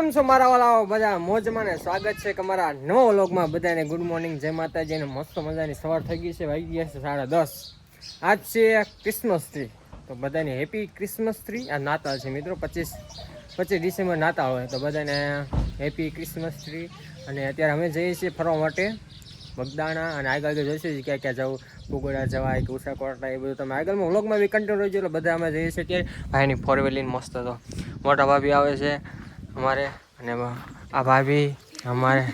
કેમ છો મારા વાલા બધા મોજમાં ને સ્વાગત છે કે મારા નવા વ્લોગમાં. બધાને ગુડ મોર્નિંગ જય માતાજી અને મસ્ત મજાની સવાર થઈ ગઈ છે. વાગી ગયા છે સાડા દસ. આજ છે ક્રિસમસ ટ્રી તો બધાને હેપી ક્રિસમસ ટ્રી આ નાતાલ છે મિત્રો. પચીસ પચીસ ડિસેમ્બર નાતાલ હોય. તો બધાને હેપી ક્રિસમસ ટ્રી અને અત્યારે અમે જઈએ છીએ ફરવા માટે બગદાણા. અને આગળ આગળ જોઈશું ક્યાં ક્યાં જવું. કુગોડા જવાય કે ઉષાકોટના એ બધું તમે આગળમાં વ્લોગમાં બી કન્ટિન્યુ રહેજો. એટલે બધા અમે જઈએ છીએ ત્યારે ભાઈની ફોર વ્હીલિંગ મસ્ત હતો મોટા ભાભી આવે છે. અમારે અને આ ભાભી અમારે.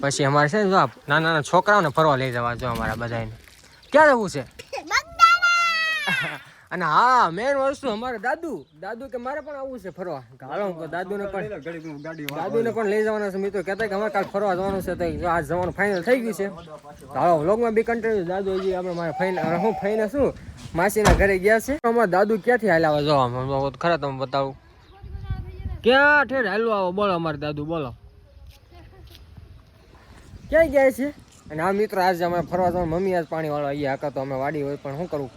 પછી અમારે છે ને જો નાના નાના છોકરાઓને ફરવા લઈ જવા જો અમારા બધાને ક્યાં જવું છે? અને હા મેન વસ્તુ અમારે દાદુ. દાદુ કે મારે પણ આવવું છે ફરવા. હાલો દાદુને પણ દાદુને પણ લઈ જવાના છે. મિત્રો કહેતા કે અમારે કાલ ફરવા જવાનું છે તો આજ જવાનું ફાઇનલ થઈ ગયું છે. હાલો વ્લોગમાં બી કન્ટિન્યુ દાદુ હજી આપણે મારે ફાઇનલ હું ફાઇનલ શું? માસીના ઘરે ગયા છે. અમારા દાદુ ક્યાંથી હાલ્યા જો આમ ખરા તમે બતાવું. ક્યાં ઠેર હાલો આવો? બોલો અમારે દાદુ બોલો. ક્યાં ગયા છે? અને આ મિત્રો આજે અમે ફરવા જવાનું. મમ્મી આજ પાણી વાળો અહીંયા હતા તો અમે વાડી હોય પણ શું કરું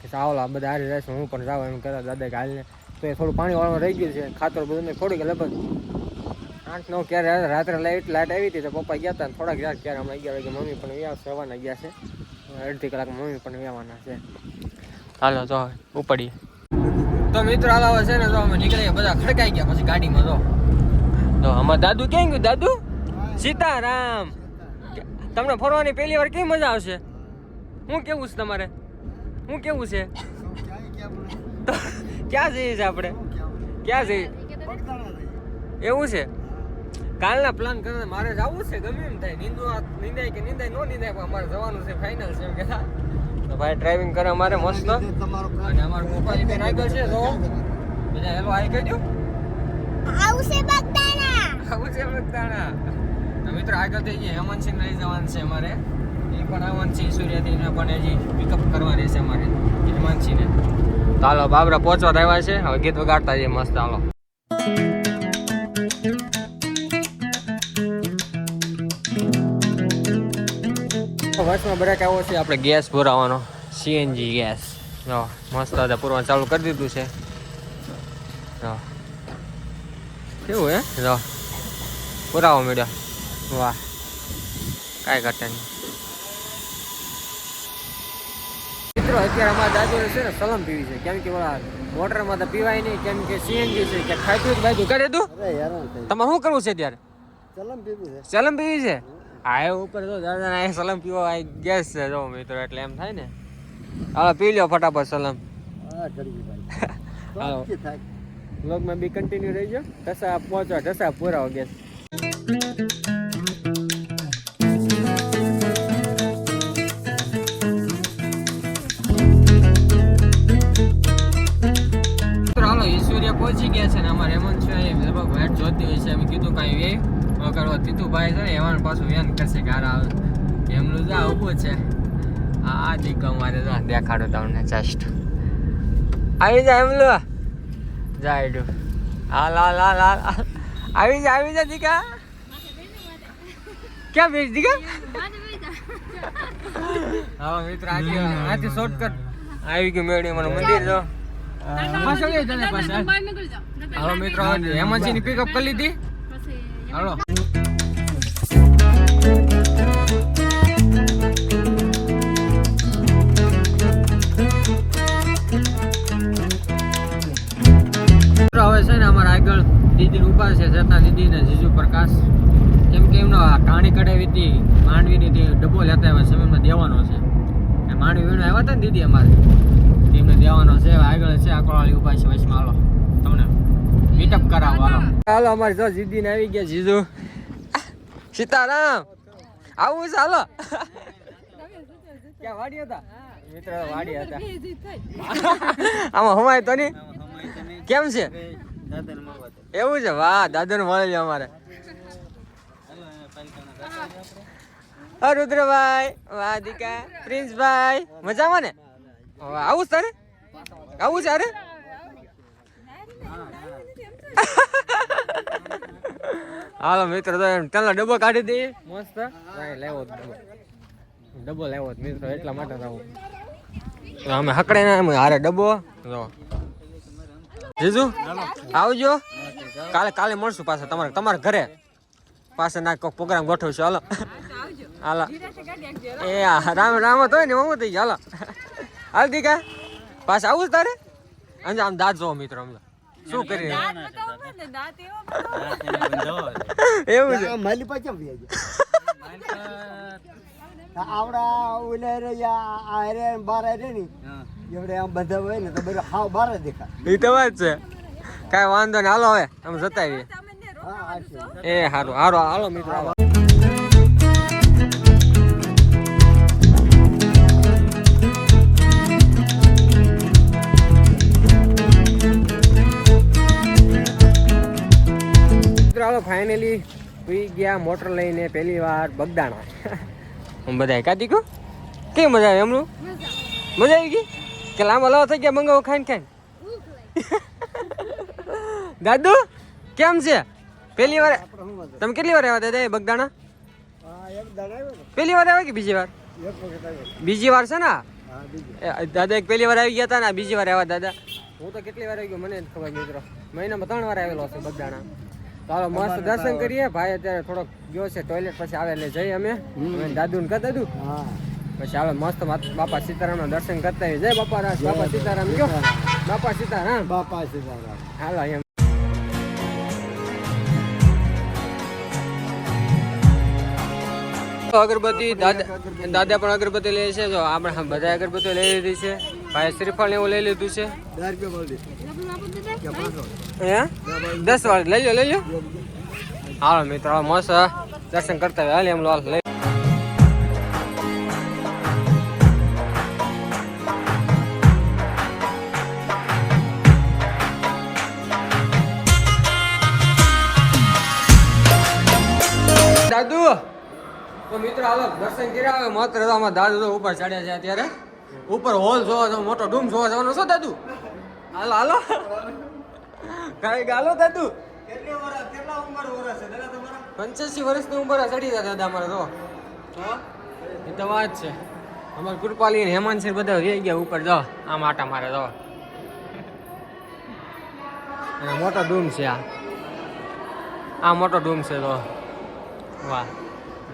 કે સાવલા બધા હારી રહેશે. હું પણ જાવ એમ કહેતા દાદા કે હાલને. તો એ થોડું પાણી વાળવાનું રહી ગયું છે. ખાતર બધું થોડીક લગભગ આઠ નવ ક્યારે રાત્રે લાઇટ લાઇટ આવી હતી તો પપ્પા ગયા હતા થોડાક રાત ક્યારે હમણાં અગિયાર વાગે મમ્મી પણ વ્યા સવારના ગયા છે. અડધી કલાક મમ્મી પણ વ્યાવાના છે. હાલો તો ઉપડીએ. તો મિત્રો હાલ છે ને તો અમે નીકળી ગયા બધા ખડકાઈ ગયા, પછી ગાડીમાં તો તો અમાર દાદુ ક્યાં ગયું? દાદુ? સીતારામ. તમને ફરવાની પહેલી વાર કેવી મજા આવશે? હું કેવું છે તમારે? હું કેવું છે? ક્યાં જઈએ છે આપણે? ક્યાં જઈએ? એવું છે? કાલના પ્લાન કરે મારે જવું છે? ગમે એમ થાય. નિંદવા નિંદાય કે નિંદાય? નો નિંદાય, પણ અમારે જવાનું છે ફાઇનલ છે એમ કહેતા. તો ભાઈ ડ્રાઇવિંગ કરે અમારે મસ્ત. અને અમારો મોબાઈલ બેન આગળ છે તો બીજા હેલો આઈ કહી દો આવશે બગદાણા આવશે બગદાણા તો મિત્રો આગળ થઈ ગયા. હેમંતસિંહ લઈ જવાનું છે અમારે. એ પણ આવવાનું છે સૂર્યદીને પણ હજી પિકઅપ કરવાની છે અમારે. હેમંતસિંહને. તો હાલો બાબરા પહોંચવા આવ્યા છે. હવે ગીત વગાડતા જઈએ. મસ્ત હાલો. વર્ષમાં બ્રેક આવ્યો છે. આપણે ગેસ પુરાવાનો સીએનજી ગેસ. જો મસ્ત હતા પૂરવાનું ચાલુ કરી દીધું છે. જો. કેવું હે? જો. પુરાવો મળ્યો. વાહ. કાંઈ ઘટે નહીં. મિત્રો અત્યારે અમારા દાદુને છે ને સલમ પીવી છે. કેમ કે ઓલા મોટરમાં તો પીવાય નહીં. કેમ કે સીએનજી છે. કે ખાઈ જ બાજુ કરે તું તમારે શું કરવું છે ત્યારે સલમ પીવી છે. આ એ ઉપર તો દાદા ના સલમ પીવો આ ગેસ છે જો મિત્રો એટલે એમ થાય ને. હાલો પી લ્યો ફટાફટ સલમ. હાલો. વ્લોગમાં બી કન્ટિન્યુ રહી ગયો. ઢસા પહોંચો ઢસા પુરાવો ગેસ. તીતુભાઈ છે ને એવાનું પાછું વેન કરશે ઘર આવે એમનું જા ઊભું છે. આ આ દીકો અમારે જો દેખાડો તમને જસ્ટ આવી જા એમલું જાય ડુ હાલ હાલ હાલ હાલ હાલ. આવી જા આવી જા દીકા. ક્યાં બેસ દીકા? હા મિત્ર આજે આજે શોર્ટકટ આવી ગયું મેળી મને મંદિર જો. પાછળ ગઈ તને મિત્રો હેમંતજી ની પિકઅપ કરી લીધી. હાલો. પ્રકાશ. કેમ કે એમનો કહાણી કઢાવી હતી માંડવીની તે ડબ્બો લેતા આવ્યા સમયમાં દેવાનો છે. એ માંડવી વીણો આવ્યા હતા ને દીદી અમારે. એમને દેવાનો છે આગળ છે આકોળાળી ઊભા છે વચમાં હાલો. તમને મીટઅપ કરાવો હાલો હાલો અમારે જો જીદીને આવી ગયા જીજુ. સીતારામ! આવું છે હાલો. ક્યાં વાડી હતા? મિત્ર વાડી હતા. આમાં હમાય તો નહીં. કેમ છે? એવું છે? વાહ દાદા ને મળે અમારે. રુદ્રભાઈ. વાહ દીકા. પ્રિન્સભાઈ. મજામાં ને? આવું છે આવું છે અરે હાલો મિત્ર તો પેલા ડબ્બો કાઢી દઈએ. મસ્ત. લેવો ડબ્બો. લેવો મિત્રો એટલા માટે આવું. તો અમે હકડે ને હારે ડબ્બો. જો. જીજુ આવજો. કાલે કાલે મળશું પાછા તમારે તમારા ઘરે. પાછા ના કોઈ પ્રોગ્રામ ગોઠવશું હાલો. હાલો. એ હા રામ રામ તો હોય ને હું થઈ ગયા હાલો. હાલ દીકા. પાછા આવું જ તારે? અંજ આમ દાંત જોવો મિત્રો અમને શું કરી એવું છે. માલી પાછા આવડા ઓલે રે યા આ રે ને બાર રે ની. એવડે આમ બધા હોય ને તો બધું હાવ બાર દેખાય. એ તો વાત છે. કાંઈ વાંધો નહીં હાલો હવે અમે જતા આવીએ હા આ છે? એ હારું હારો હાલો મિત્રો હાલો. ફાઇનલી પી ગયા મોટર લઈને પહેલી વાર બગદાણા. હું બધા કાઢી ગયું કેવી મજા આવી એમનું? મજા આવી ગઈ? કે લાંબા લાવો થઈ ગયા મંગાવો ખાઈને ખાઈને. દાદુ કેમ છે? પહેલી વાર તમે કેટલી વાર આવ્યા દાદા એ બગદાણા? પહેલી વાર આવ્યા કે બીજી વાર? એક વખત આવ્યો બીજી વાર છે ને? આ? હા બીજું એ દાદા એક પહેલી વાર આવી ગયા હતા ને બીજી વાર આવ્યા દાદા. હું તો કેટલી વાર આવી ગયો મને જ ખબર મિત્રો. મહિનામાં ત્રણ વાર આવેલો હશે બગદાણા. ચાલો હાલો મસ્ત દર્શન કરીએ. ભાઈ અત્યારે થોડોક ગયો છે ટોયલેટ પછી આવે એટલે જઈએ અમે. દાદુ ને દાદુ હા. પછી હાલો મસ્ત બાપ- બાપા સીતારામના દર્શન કરતા આવીએ. જય બાપા રાજ બાપા સીતારામ. કયો બાપા સીતારામ. બાપા સીતારામ. હાલો એમ અગરબત્તી દાદા દાદા પણ અગરબત્તી લે છે. જો આપણે બધા અગરબત્તી લઈ લીધી છે. ભાઈ શ્રીફળ એવું લઈ લીધું છે. દસ વાર લઈ લો લઈ લો હાલો મિત્રો મસ્ત દર્શન કરતા હોય હાલ એમ લો લઈ તો હાલો દર્શન કર્યા હવે માત્ર આમાં દાદુ તો ઉપર ચડ્યા છે અત્યારે. ઉપર હોલ જોવા જવાનો મોટો ડૂમ જોવા જવાનો. છો દાદુ? હાલો હાલો. કાંઈ ગાલો દાદુ? પંચ્યાસી વર્ષની ઉંમર ચડી જાય દાદા અમારે તો. એ તો વાત છે. અમારે કૃપાલી હેમાંત બધા રહી ગયા ઉપર જો આ આટા મારે જો. અને મોટો ડૂમ છે આ. આ મોટો ડૂમ છે તો વાહ.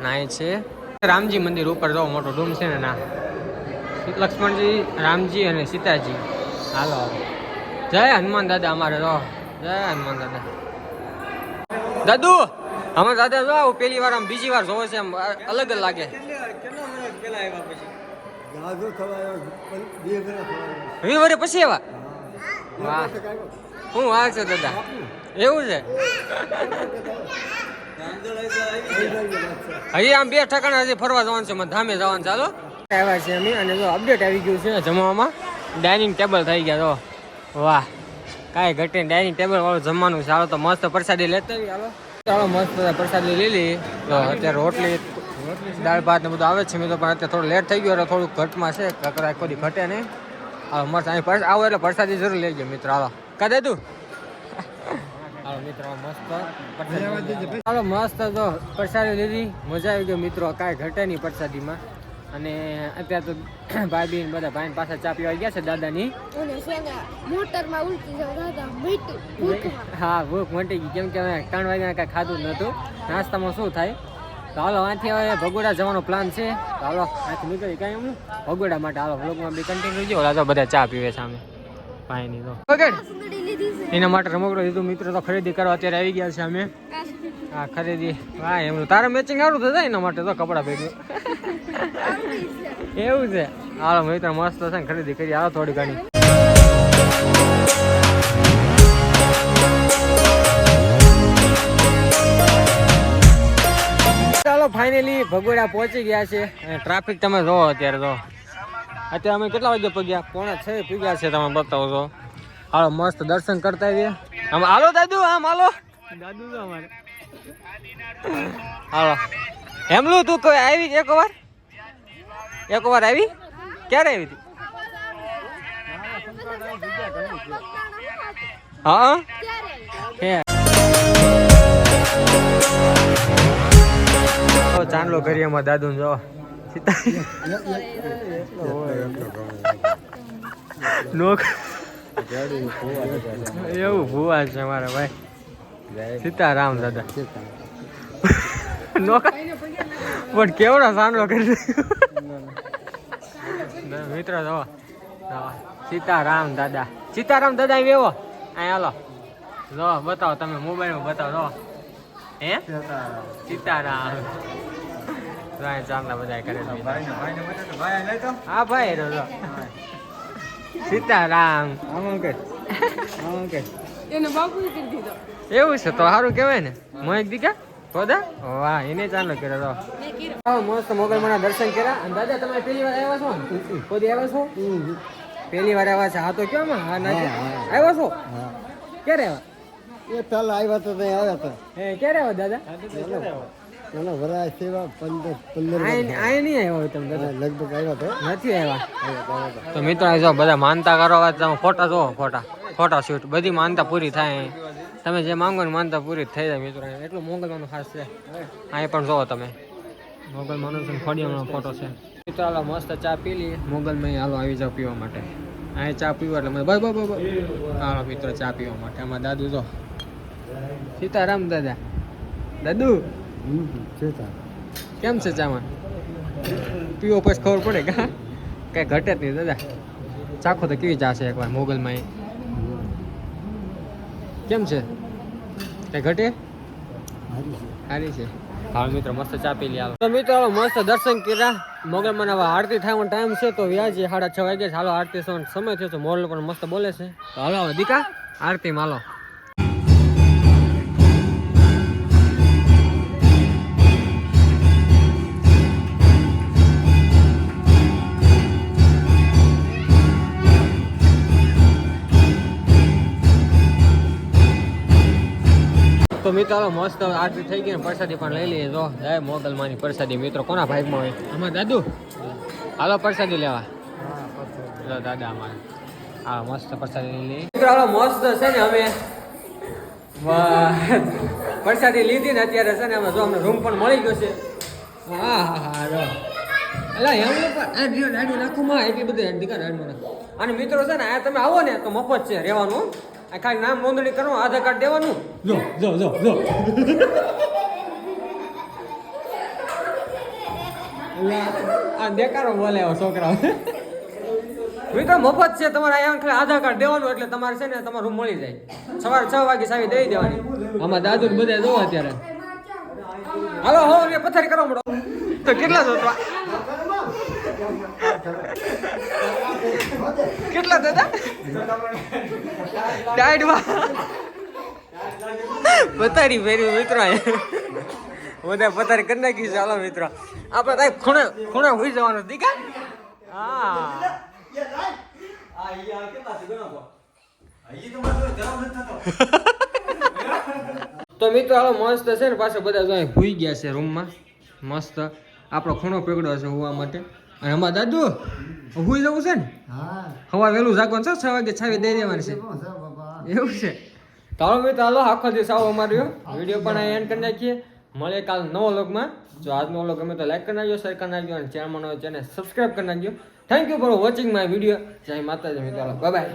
નાય છે. રામજી મંદિર ઉપર જવો, મોટો ડૂમ છે ને ના. લક્ષ્મણજી, રામજી અને સીતાજી. હાલો જય હનુમાન દાદા અમારે તો જય હનુમાન દાદા. દાદુ અમે દાદા જો આવું પેલી વાર આમ બીજી વાર જોવે છે આમ અલગ જ લાગે. આવ્યા પછી એવા? વાહ. હું વાત છે દાદા. એવું છે? હજી આમ બે ઠકાણા હજી ફરવા જવાનું છે ધામે જવાનું ચાલો આવ્યા છે અમે અને જો અપડેટ આવી ગયું છે જમવામાં. ડાઇનિંગ ટેબલ થઈ ગયા તો વાહ. કાંઈ ઘટે ડાઇનિંગ ટેબલ વાળું જમવાનું છે. હાલો, તો મસ્ત પ્રસાદી લેતા હાલો. ચાલો, મસ્ત બધા પ્રસાદી લઈ લઈ તો અત્યારે રોટલી, દાળ ભાત ને બધું આવે છે. મેં તો પણ અત્યારે થોડું લેટ થઈ ગયું, એટલે થોડુંક ઘટમાં છે. કકરા કોઈ ઘટે નહીં. મસ્ત. અહીં આવો એટલે પ્રસાદી જરૂર લેજો, મિત્ર. હાલો. કા દેતું હાલો મિત્રો મસ્ત પ્રસાદી. હાલો મસ્ત તો પ્રસાદી લીધી. મજા આવી ગઈ મિત્રો કાંઈ ઘટે નહીં પ્રસાદીમાં. અને અત્યારે તો ભાઈ બી બધા ભાઈ પાછા ચા પીવા ગયા છે દાદાની. મોટરમાં ઉલટી હા ભૂખ મટી ગઈ. કેમ કે અમે ત્રણ વાગ્યા કાંઈ ખાધું જ નહોતું. નાસ્તામાં શું થાય? તો હાલો અહીંથી હવે ભગોડા જવાનો પ્લાન છે. તો હાલો અહીંથી નીકળી કાંઈ હું ભગોડા માટે હાલો વ્લોગમાં બી કન્ટિન્યુ જો હાલો બધા ચા પીવે સામે. ભાઈની તો. એના માટે રમકડો લીધું. મિત્રો તો ખરીદી કરવા અત્યારે આવી ગયા છે અમે. હા ખરીદી. હા એમનું તારે મેચિંગ સારું થશે એના માટે તો કપડાં ભેગું એવું છે. હાલો, મિત્રો, મસ્ત છે ખરીદી કરી. હાલો, થોડી ઘણી. ચાલો ફાઇનલી ભગોડા પહોંચી ગયા છે. અને ટ્રાફિક તમે જોવો અત્યારે તો. અત્યારે અમે કેટલા વાગે પગ્યા? પોણા છ પગ્યા છે, તમે બતાવો છો. હાલો મસ્ત દર્શન કરતા આવીએ આમ હાલો દાદુ આમ હાલો દાદુ તો અમારે હાલો હેમલું તું કોઈ આવી એક વાર એક વાર આવી ક્યારે આવી હતી હા હે ચાંદલો કરી એમાં દાદુ જો સીતા નોક એવું ભુવા છે મારા ભાઈ. સીતારામ દાદા. પણ કેવડો સાંડો કરી મિત્રો મિત્ર જો જો, સીતારામ દાદા. સીતારામ દાદા આવી એવો અહીં હાલો. જો બતાવો તમે મોબાઈલમાં બતાવો જો. હે? સીતારામ. ચાંદા બધા કરે હા ભાઈ રો આમ સીતારામ એને બાપુ કરી દીધો. એવું છે તો સારું કહેવાય ને. મોહિત દીકા? ખોદા વાહ એને ચાલો કર્યો તો. મસ્ત મોગલમાના દર્શન કર્યા. અને દાદા તમે પહેલી વાર આવ્યા છો? ને ખોદી આવ્યા છો? પહેલી વાર આવ્યા છે. હા તો કેમ હા ના. આવ્યા છો? ક્યારે આવ્યા? એ પેલા આવ્યા તો ત્યાં આવ્યા હતા. હે ક્યારે આવ્યા દાદા? એનો વરાય સેવા પંદર પંદર આય આય નહીં આવ્યો તમે દાદા લગભગ આવ્યો તો. નથી આવ્યા. તો મિત્રો જો બધા માનતા કરો તમે ફોટા જોવો ફોટા. ફોટા શૂટ. બધી માનતા પૂરી થાય તમે જે માંગો ને માનતા પૂરી થઈ જાય મિત્રો. એટલું મોગલમાનું ખાસ છે. અહીં પણ જોવો તમે. મોગલમાનું છે ફળિયાનો ફોટો છે. મિત્રો હાલો મસ્ત ચા પી લઈએ. મોગલમાં હાલો આવી જાવ પીવા માટે. અહીં ચા પીવા એટલે મને બસ બસ બસ. હાલો મિત્રો ચા પીવા માટે. આમાં દાદુ જો. સીતારામ દાદા. દાદુ. કેમ છે ચામાં? પીવો પછી ખબર પડે કા કઈ ઘટે જ નહીં દાદા. ચાખો તો કેવી ચા છે એકવાર મોગલમાં એ? કેમ છે? કઈ ઘટે? સારી છે. હા મિત્રો મસ્ત ચા પી લે તો મિત્રો મસ્ત દર્શન કર્યા. મોગલમાં હવે આરતી થવાનો ટાઈમ છે તો વ્યાજી સાડા છ વાગે છે. હાલો આરતી થવાનો સમય થયો છે. મોરલ પણ મસ્ત બોલે છે. તો હાલો દીકા આરતી માં તો મિત્રો મસ્ત આરતી થઈ ગઈ ને પ્રસાદી પણ લઈ લઈએ. જો જય મોગલમાની પ્રસાદી. મિત્રો કોના ભાગમાં હોય? આમાં દાદુ? હાલો પ્રસાદી લેવા. જો દાદા અમારે. હા મસ્ત પ્રસાદી લઈ લઈએ. મિત્રો મસ્ત છે ને અમે. વાહ, પ્રસાદી લીધી ને અત્યારે છે ને અમે. જો અમને રૂમ પણ મળી ગયો છે. હા હા હા જો. એલા એમ પણ નાખું માં એટલી બધી અને મિત્રો છે ને આ તમે આવો ને તો મફત છે રહેવાનું. આ ખાલી નામ નોંધણી કરવાનું આધાર કાર્ડ દેવાનું? જો જો જો જો. આ દેકારો બોલે છોકરા મિત્રો મફત છે તમારે અહીંયા ખાલી આધાર કાર્ડ દેવાનું એટલે તમારે છે ને તમારું મળી જાય. સવારે છ વાગે સાવી દઈ દેવાની. આમાં દાદુ બધા જોવો અત્યારે. હાલો હો ને પથારી કરો મળો તો કેટલા છો કેટલા દાદા ડાયડમાં પથારી ફેરી મિત્રો બધા પથારી કરી નાખી હાલો મિત્રો. આપણે તાઈ ખૂણે ખૂણે હોઈ જવાનું દીકા? હા. તો મિત્રો હાલો મસ્ત છે ને પાછા બધા જો ભૂઈ ગયા છે રૂમમાં. મસ્ત. આપણો ખૂણો પકડ્યો છે હોવા માટે. અને અમારા દાદુ હુઈ જવું છે ને? હવા વહેલું જાગવાનું છે છ વાગે છાવી દઈ દેવાનું છે. એવું છે. તારો મિત્રો હાલો આખો દિવસ આવો અમારો. વીડિયો પણ અહીં એન્ડ કરી નાખીએ. મળીએ કાલ નવો લોગમાં જો આજનો લોગ ગમે તો લાઈક કરી નાખજો શેર કરી નાખજો અને ચેનલ હોય ચેનલ સબસ્ક્રાઈબ કરી નાખજો. Thank you for watching my video જય માતાજી મિત્રો. Bye bye